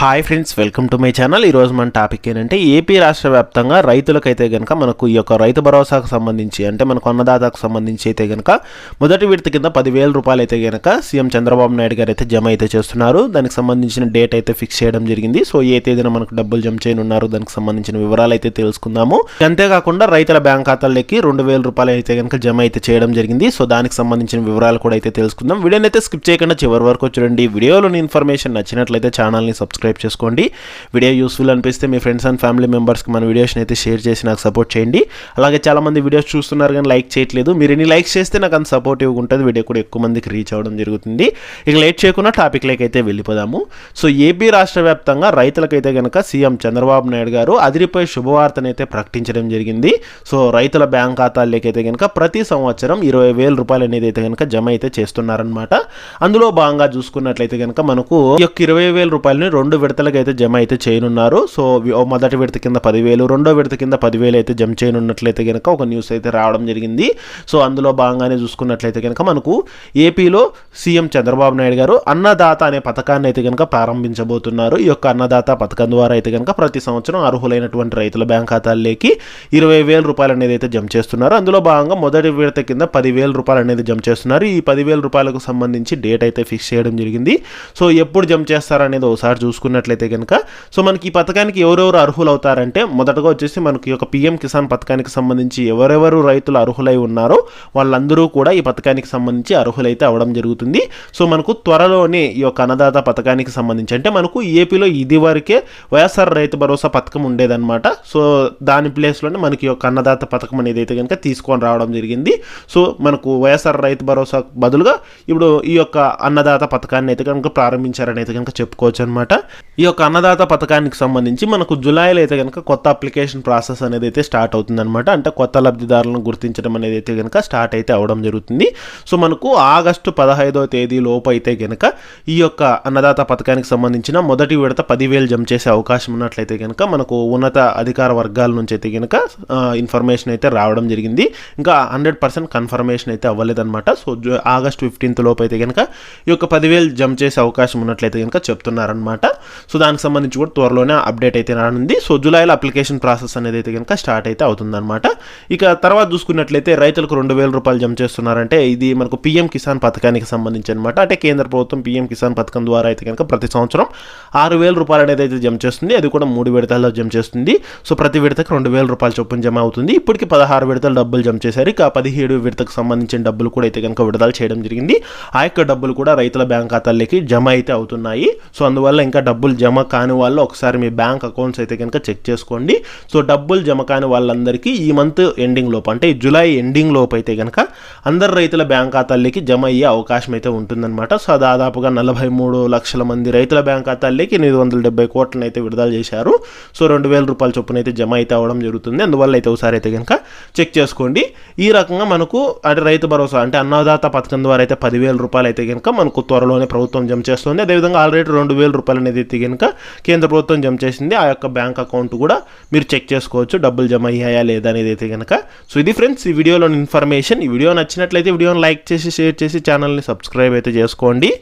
Hi friends welcome to my channel ఈరోజు మన topic ఏంటంటే ఏపీ రాష్ట్ర వ్యాప్తంగా రైతులకైతే కనుక మనకు ఈ యొక్క రైతు భరోసాకు సంబంధించి అంటే మనకు అన్నదాతకు సంబంధించి అయితే కనుక మొదటి విడత కింద పదివేల రూపాయలు అయితే కనుక సీఎం చంద్రబాబు నాయుడు గారు అయితే జమ అయితే చేస్తున్నారు. దానికి సంబంధించిన డేట్ అయితే ఫిక్స్ చేయడం జరిగింది. సో ఏ తేదీన మనకు డబ్బులు జమ చేయనున్నారు దానికి సంబంధించిన వివరాలు అయితే తెలుసుకుందాము. అంతేకాకుండా రైతుల బ్యాంక్ ఖాతాల్లోకి రెండు వేల రూపాయలు అయితే కనుక జమ అయితే చేయడం జరిగింది. సో దానికి సంబంధించిన వివరాలు కూడా అయితే తెలుసుకుందాం. వీడియోని అయితే స్కిప్ చేయకుండా చివరి వరకు చూడండి. వీడియోలోని ఇన్ఫర్మేషన్ నచ్చినట్లయితే ఛానల్ని సబ్స్క్రైబ్ చేసుకోండి. వీడియో యూస్ఫుల్ అనిపిస్తే మీ ఫ్రెండ్స్ అండ్ ఫ్యామిలీ మెంబర్స్కి మన వీడియోస్ని అయితే షేర్ చేసి నాకు సపోర్ట్ చేయండి. అలాగే చాలామంది వీడియోస్ చూస్తున్నారు కానీ లైక్ చేయట్లేదు. మీరు ఎన్ని లైక్స్ చేస్తే నాకు అంత సపోర్టివ్గా ఉంటుంది. వీడియో కూడా ఎక్కువ మందికి రీచ్ అవ్వడం జరుగుతుంది. ఇక లేట్ చేయకుండా టాపిక్లోకి అయితే వెళ్ళిపోదాము. సో ఏపీ రాష్ట్ర వ్యాప్తంగా రైతులకైతే కనుక సీఎం చంద్రబాబు నాయుడు గారు అదిరిపోయి శుభవార్తనైతే ప్రకటించడం జరిగింది. సో రైతుల బ్యాంక్ ఖాతాల్లోకి అయితే కనుక ప్రతి సంవత్సరం ఇరవై వేల రూపాయలు అనేది అయితే కనుక జమ అయితే చేస్తున్నారనమాట అందులో భాగంగా చూసుకున్నట్లయితే కనుక మనకు ఈ యొక్క ఇరవై వేల రూపాయలని రెండు విడతలకు అయితే జమ అయితే చేయనున్నారు. సో మొదటి విడత కింద పదివేలు రెండో విడత కింద పదివేలు అయితే జమ చేయనున్నట్లయితే కనుక ఒక న్యూస్ అయితే రావడం జరిగింది. సో అందులో భాగంగానే చూసుకున్నట్లయితే కనుక మనకు ఏపీలో సీఎం చంద్రబాబు నాయుడు గారు అన్నదాత అనే పథకాన్ని అయితే కనుక ప్రారంభించబోతున్నారు. ఈ యొక్క అన్నదాత పథకం ద్వారా అయితే కనుక ప్రతి సంవత్సరం అర్హులైనటువంటి రైతుల బ్యాంక్ ఖాతాల్లోకి ఇరవై వేల రూపాయలు అనేది అయితే జమ చేస్తున్నారు. అందులో భాగంగా మొదటి విడత కింద పదివేల రూపాయలు అనేది జమ చేస్తున్నారు. ఈ పదివేల రూపాయలకు సంబంధించి డేట్ అయితే ఫిక్స్ చేయడం జరిగింది. సో ఎప్పుడు జమ చేస్తారనేది ఒకసారి చూసుకున్నట్లయితే కనుక సో మనకి ఈ పథకానికి ఎవరెవరు అర్హులు అవుతారంటే మొదటగా వచ్చేసి మనకి ఈ యొక్క పిఎం కిసాన్ పథకానికి సంబంధించి ఎవరెవరు రైతులు అర్హులై ఉన్నారో వాళ్ళందరూ కూడా ఈ పథకానికి సంబంధించి అర్హులైతే అవడం జరుగుతుంది. సో మనకు త్వరలోనే ఈ యొక్క అన్నదాత పథకానికి సంబంధించి అంటే మనకు ఏపీలో ఇది వరకే వైఎస్ఆర్ రైతు భరోసా పథకం ఉండేదన్నమాట. సో దాని ప్లేస్లోనే మనకి ఈ యొక్క అన్నదాత పథకం అనేది అయితే కనుక తీసుకొని రావడం జరిగింది. సో మనకు వైఎస్ఆర్ రైతు భరోసా బదులుగా ఇప్పుడు ఈ యొక్క అన్నదాత పథకాన్ని అయితే కనుక ప్రారంభించారని అయితే కనుక చెప్పుకోవచ్చు అనమాట ఈ యొక్క అన్నదాత పథకానికి సంబంధించి మనకు జులైలో అయితే కనుక కొత్త అప్లికేషన్ ప్రాసెస్ అనేది అయితే స్టార్ట్ అవుతుందన్నమాట. అంటే కొత్త లబ్ధిదారులను గుర్తించడం అనేది అయితే కనుక స్టార్ట్ అయితే అవడం జరుగుతుంది. సో మనకు ఆగస్టు పదహైదవ తేదీ లోపు అయితే కనుక ఈ యొక్క అన్నదాత పథకానికి సంబంధించిన మొదటి విడత పదివేలు జమ చేసే అవకాశం ఉన్నట్లయితే కనుక మనకు ఉన్నత అధికార వర్గాల నుంచి అయితే కనుక ఇన్ఫర్మేషన్ అయితే రావడం జరిగింది. ఇంకా హండ్రెడ్ పర్సెంట్ కన్ఫర్మేషన్ అయితే అవ్వలేదన్నమాట. సో ఆగస్ట్ ఫిఫ్టీన్త్ లోపు అయితే కనుక ఈ యొక్క పదివేలు జమ చేసే అవకాశం ఉన్నట్లయితే కనుక చెప్తున్నారనమాట సో దానికి సంబంధించి కూడా త్వరలోనే అప్డేట్ అయితే రానుంది. సో జూలైలో అప్లికేషన్ ప్రాసెస్ అనేది అయితే కనుక స్టార్ట్ అయితే అవుతుందన్నమాట. ఇక తర్వాత చూసుకున్నట్లయితే రైతులకు రెండు వేల రూపాయలు జమ చేస్తున్నారంటే ఇది మనకు పీఎం కిసాన్ పథకానికి సంబంధించి అనమాట అంటే కేంద్ర ప్రభుత్వం పీఎం కిసాన్ పథకం ద్వారా అయితే కనుక ప్రతి సంవత్సరం ఆరు వేల రూపాయలు అనేది అయితే జమ చేస్తుంది. అది కూడా మూడు విడతల్లో జమ చేస్తుంది. సో ప్రతి విడతకు రెండు వేల రూపాయలు చొప్పున జమ అవుతుంది. ఇప్పటికి పదహారు విడతలు డబ్బులు జమ చేశారు. ఇక పదిహేడు విడతకు సంబంధించిన డబ్బులు కూడా అయితే కనుక విడుదల చేయడం జరిగింది. ఆ యొక్క డబ్బులు కూడా రైతుల బ్యాంక్ ఖాతాల్లోకి జమ అయితే అవుతున్నాయి. సో అందువల్ల ఇంకా డబ్బులు జమ కాని వాళ్ళు ఒకసారి మీ బ్యాంక్ అకౌంట్స్ అయితే కనుక చెక్ చేసుకోండి. సో డబ్బులు జమ కాని వాళ్ళందరికీ ఈ మంత్ ఎండింగ్ లోపు అంటే ఈ జూలై ఎండింగ్ లోపు అయితే కనుక అందరు రైతుల బ్యాంక్ ఖాతాల్లోకి జమ అయ్యే అవకాశం అయితే ఉంటుందన్నమాట. సో దాదాపుగా నలభై మూడు లక్షల మంది రైతుల బ్యాంక్ ఖాతాల్లోకి ఎనిమిది వందల డెబ్బై కోట్లను అయితే విడుదల చేశారు. సో రెండు వేల రూపాయల చొప్పున అయితే జమ అయితే అవడం జరుగుతుంది. అందువల్ల అయితే ఒకసారి అయితే కనుక చెక్ చేసుకోండి. ఈ రకంగా మనకు అంటే రైతు భరోసా అంటే అన్నదాత పథకం ద్వారా అయితే పదివేల రూపాయలు అయితే కనుక మనకు త్వరలోనే ప్రభుత్వం జమ చేస్తుంది. అదేవిధంగా ఆల్రెడీ రెండు వేల రూపాయలు అనేది అయితే కనుక కేంద్ర ప్రభుత్వం జమ చేసింది. ఆ యొక్క బ్యాంక్ అకౌంట్ కూడా మీరు చెక్ చేసుకోవచ్చు. డబ్బులు జమ అయ్యాయా లేదా అనేది అయితే కనుక సో ఇది ఫ్రెండ్స్ ఈ వీడియోలో ఇన్ఫర్మేషన్. ఈ వీడియో నచ్చినట్లయితే వీడియోని లైక్ చేసి షేర్ చేసి ఛానల్ని సబ్స్క్రైబ్ అయితే చేసుకోండి.